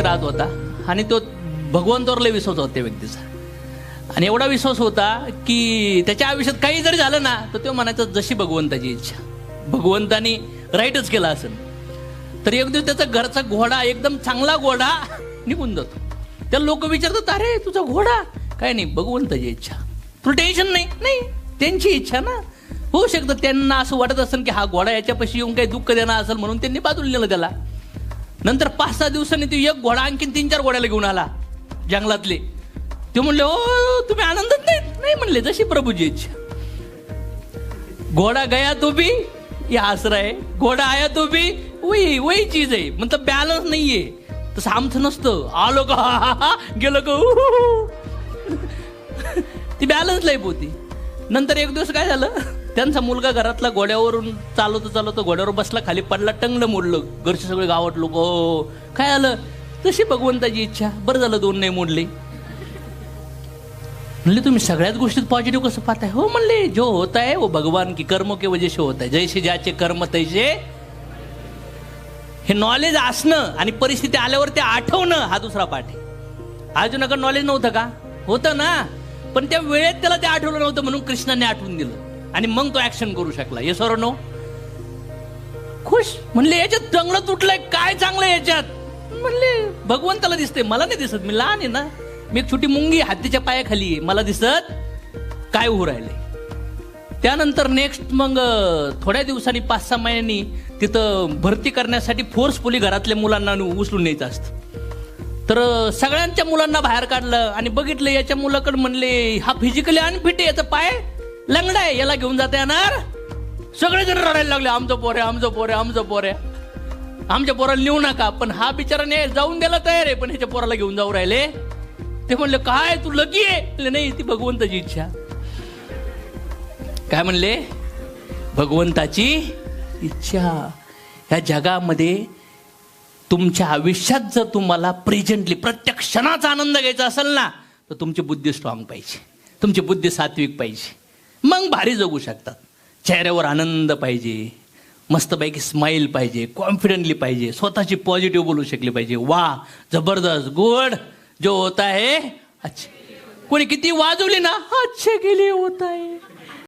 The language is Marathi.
राहत होता आणि तो भगवंतावर लय विश्वास होता त्या व्यक्तीचा. आणि एवढा विश्वास होता की त्याच्या आयुष्यात काही जरी झालं ना तर तो म्हणायचा जशी भगवंताची इच्छा. भगवंतानी राईटच केला असेल. तर एक दिवस त्याचा घरचा घोडा एकदम चांगला घोडा निघून जातो. त्या लोक विचारतात अरे तुझा घोडा? काय नाही भगवंताची इच्छा. तुला टेन्शन नाही? नाही त्यांची इच्छा ना. होऊ शकतं त्यांना असं वाटत असेल की हा घोडा याच्यापाशी येऊन काही दुःख देणार असेल म्हणून त्यांनी बाजूला नेलं त्याला. नंतर पाच सहा दिवसांनी ती एक घोडा आणखीन तीन चार घोड्याला घेऊन आला जंगलातले. ते म्हणले ओ तुम्ही आनंदच नाही नाही म्हणले जशी प्रभूजी इच्छा. घोडा गया तो भी? ये आसरा आहे. घोडा आया तो भी? वही वही चीज आहे. मतलब बॅलन्स नाहीये. तसं आमचं नसतं. आलो का? हा, हा, गेलो का? हु, ती बॅलन्स लाईफ होती. नंतर एक दिवस काय झालं? त्यांचा मुलगा घरातला घोड्यावरून चालवतो चालवतो घोड्यावर बसला खाली पडला टंगलं मोडलं. घरचे सगळे गावात लोक हो, हो, हो काय आलं? तशी भगवंताची इच्छा. बरं झालं दोन नाही मोडले. म्हणले तुम्ही सगळ्याच गोष्टीत पॉझिटिव्ह कसं पाहताय? हो म्हणले जो होत आहे वो भगवान की कर्म के वजह से होत आहे जैसे ज्याचे कर्म तैसे हे नॉलेज असणं आणि परिस्थिती आल्यावर ते आठवणं हा दुसरा पाठ आहे. अर्जुनाकडे नॉलेज नव्हतं का? होतं ना. पण त्या वेळेत त्याला ते आठवलं नव्हतं म्हणून कृष्णाने आठवून दिलं. आणि मग तो ऍक्शन करू शकला. हे सर नो खुश. म्हणले याच्यात चांगलं तुटलंय. काय चांगलं याच्यात? म्हणले भगवंताला दिसते मला नाही दिसत. मी लहान आहे ना. मी एक छोटी मुंगी हत्तीच्या पायाखाली आहे. मला दिसत काय उभं राहिले त्यानंतर नेक्स्ट मग थोड्या दिवसांनी पाच सहा महिन्यांनी तिथं भरती करण्यासाठी फोर्सफुली घरातल्या मुलांना उचलून न्यायचं असतं. तर सगळ्यांच्या मुलांना बाहेर काढलं आणि बघितलं याच्या मुलाकडे म्हणले हा फिजिकली अनफिट आहे याचा पाय लंगडा आहे याला घेऊन जाता येणार सगळेजण रडायला लागले आमचं पोर आहे आमचं पोर आहे आमचं पोर आहे. आमच्या पोराला नेऊ नका पण हा बिचाराने जाऊन द्यायला तयार आहे पण ह्याच्या पोराला घेऊन जाऊ राहिले. ते म्हणले काय तू लगी आहे? नाही ती भगवंताची इच्छा. काय म्हणले? भगवंताची इच्छा. ह्या जगामध्ये तुमच्या आयुष्यात जर तुम्हाला प्रेझेंटली प्रत्येक क्षणाचा आनंद घ्यायचा असेल ना तर तुमची बुद्धी स्ट्रॉंग पाहिजे. तुमची बुद्धी सात्विक पाहिजे. मग भारी जगू शकतात. चेहऱ्यावर आनंद पाहिजे मस्तपैकी स्माईल पाहिजे कॉन्फिडेंटली पाहिजे स्वतःची पॉझिटिव्ह बोलू शकली पाहिजे. वा जबरदस्त गुड जो होता है अच्छे. कोणी किती वाजवली ना अच्छे गेले होत आहे.